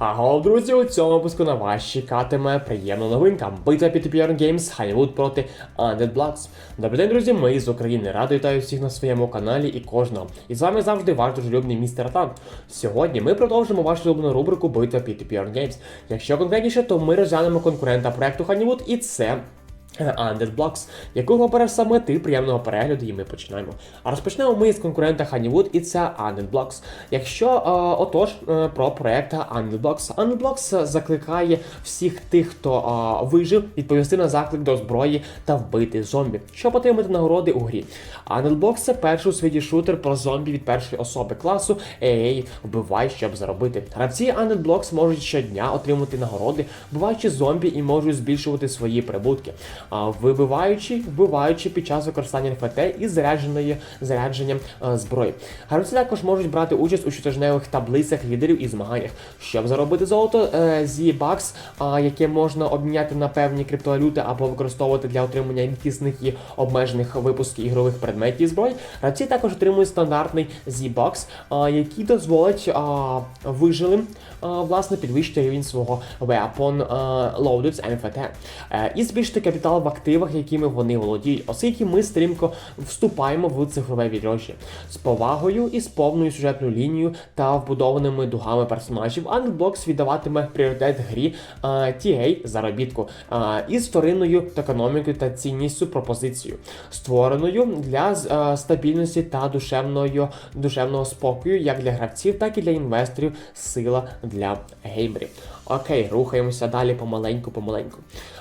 Аго, друзі, у цьому випуску на вас чекатиме приємна новинка. Битва P2P Games Hollywood проти Undead Bloods. Добрий день, друзі, ми з України. Радо вітаю всіх на своєму каналі і кожного. І з вами завжди ваш дружелюбний містер Танк. Сьогодні ми продовжимо вашу улюблену рубрику Битва P2P Games. Якщо конкретніше, то ми розглянемо конкурента проекту Hollywood і це Blocks, якого обереш саме ти приємного перегляду, і ми починаємо. А розпочнемо ми з конкурента Honeywood, і це Blocks. Якщо е, отож е, про проект. Undead Blocks закликає всіх тих, хто е, вижив, відповісти на заклик до зброї та вбити зомбі, щоб отримати нагороди у грі. Blocks – це перший у світі шутер про зомбі від першої особи класу AA вбивай, щоб заробити. Гравці Blocks можуть щодня отримати нагороди, вбиваючи зомбі і можуть збільшувати свої прибутки вибиваючи, вбиваючи під час використання НФТ і зарядженою зарядженням зброї. Гравці також можуть брати участь у щотижневих таблицях лідерів і змаганнях, щоб заробити золото е, зі бакс, яке можна обміняти на певні криптовалюти або використовувати для отримання рідкісних і обмежених випусків ігрових предметів і зброї. Гравці також отримують стандартний Z-Box, який дозволить вижилим власне підвищити рівень свого weapon loaded NFT е, і збільшити капітал в активах, якими вони володіють, оскільки ми стрімко вступаємо в цифрове відродження з повагою і з повною сюжетною лінією та вбудованими дугами персонажів. Unbox віддаватиме пріоритет грі а, TA заробітку а, із вторинною економікою та цінністю пропозицією, створеною для а, стабільності та душевної, душевного спокою як для гравців, так і для інвесторів. Сила для геймерів. Окей, рухаємося далі помаленьку, помаленьку.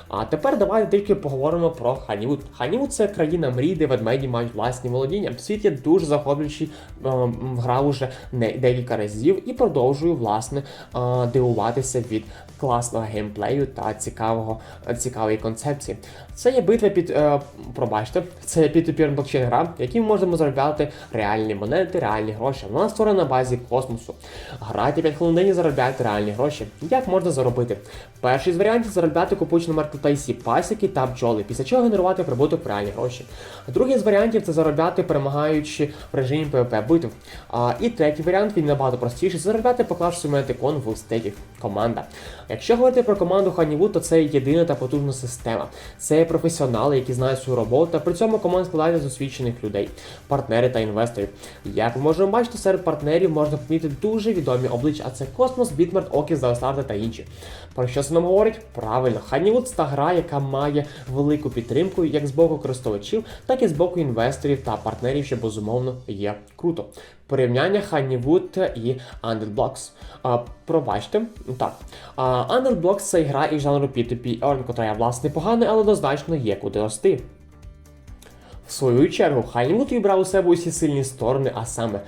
А тепер давайте тільки поговоримо про Ханівуд. Ханівуд це країна мрій, де ведмеді мають власні володіння. Світ є дуже захоплюючий, ем, грав уже не декілька разів і продовжую власне е, дивуватися від класного геймплею та цікавого цікавої концепції. Це є битва під е, пробачте, це є під блокчейн гра, в якій ми можемо заробляти реальні монети, реальні гроші. Вона створена на базі космосу. Грайте 5 хвилин в і заробляйте реальні гроші. Як можна заробити? Перший з варіантів заробляти купуючи на маркетплейсі пасіки та бджоли, після чого генерувати прибуток в реальні гроші. Другий з варіантів це заробляти, перемагаючи в режимі PvP битв. А, і третій варіант він набагато простіший заробляти, поклавши монетикон в стейків. Команда. Якщо говорити про команду Honeywood, то це єдина та потужна система. Це професіонали, які знають свою роботу, та при цьому команда складається з освічених людей, партнери та інвесторів. Як ми можемо бачити, серед партнерів можна помітити дуже відомі обличчя, а це Космос, Бітмарт, Окіс, Заостарта та інші. Про що це нам говорить? Правильно, це та гра, яка має велику підтримку як з боку користувачів, так і з боку інвесторів та партнерів, що безумовно є круто. Порівняння Honeywood і Underblocks. А, пробачте, так. А, Underblocks це гра із жанру P2P Earn, котра власне погана, але однозначно є куди рости. В свою чергу, Хайнвуд вибрав у себе усі сильні сторони, а саме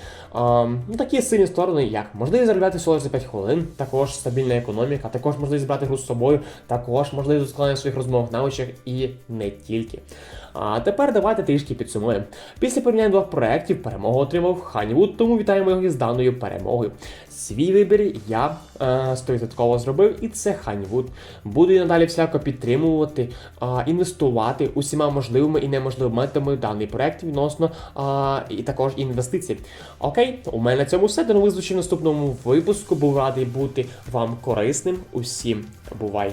ну, такі сильні сторони, як можливість заробляти соло за 5 хвилин, також стабільна економіка, також можливість брати гру з собою, також можливість ускладнення своїх розмовних навичок і не тільки. А тепер давайте трішки підсумуємо. Після порівняння двох проєктів перемогу отримав Ханівуд, тому вітаємо його із даною перемогою. Свій вибір я е, зробив, і це Ханівуд. Буду і надалі всяко підтримувати, е, інвестувати усіма можливими і неможливими методами в даний проект відносно а, і також інвестицій. Окей, у мене на цьому все. До нових зустрічей в наступному випуску. Був радий бути вам корисним. Усім бувай!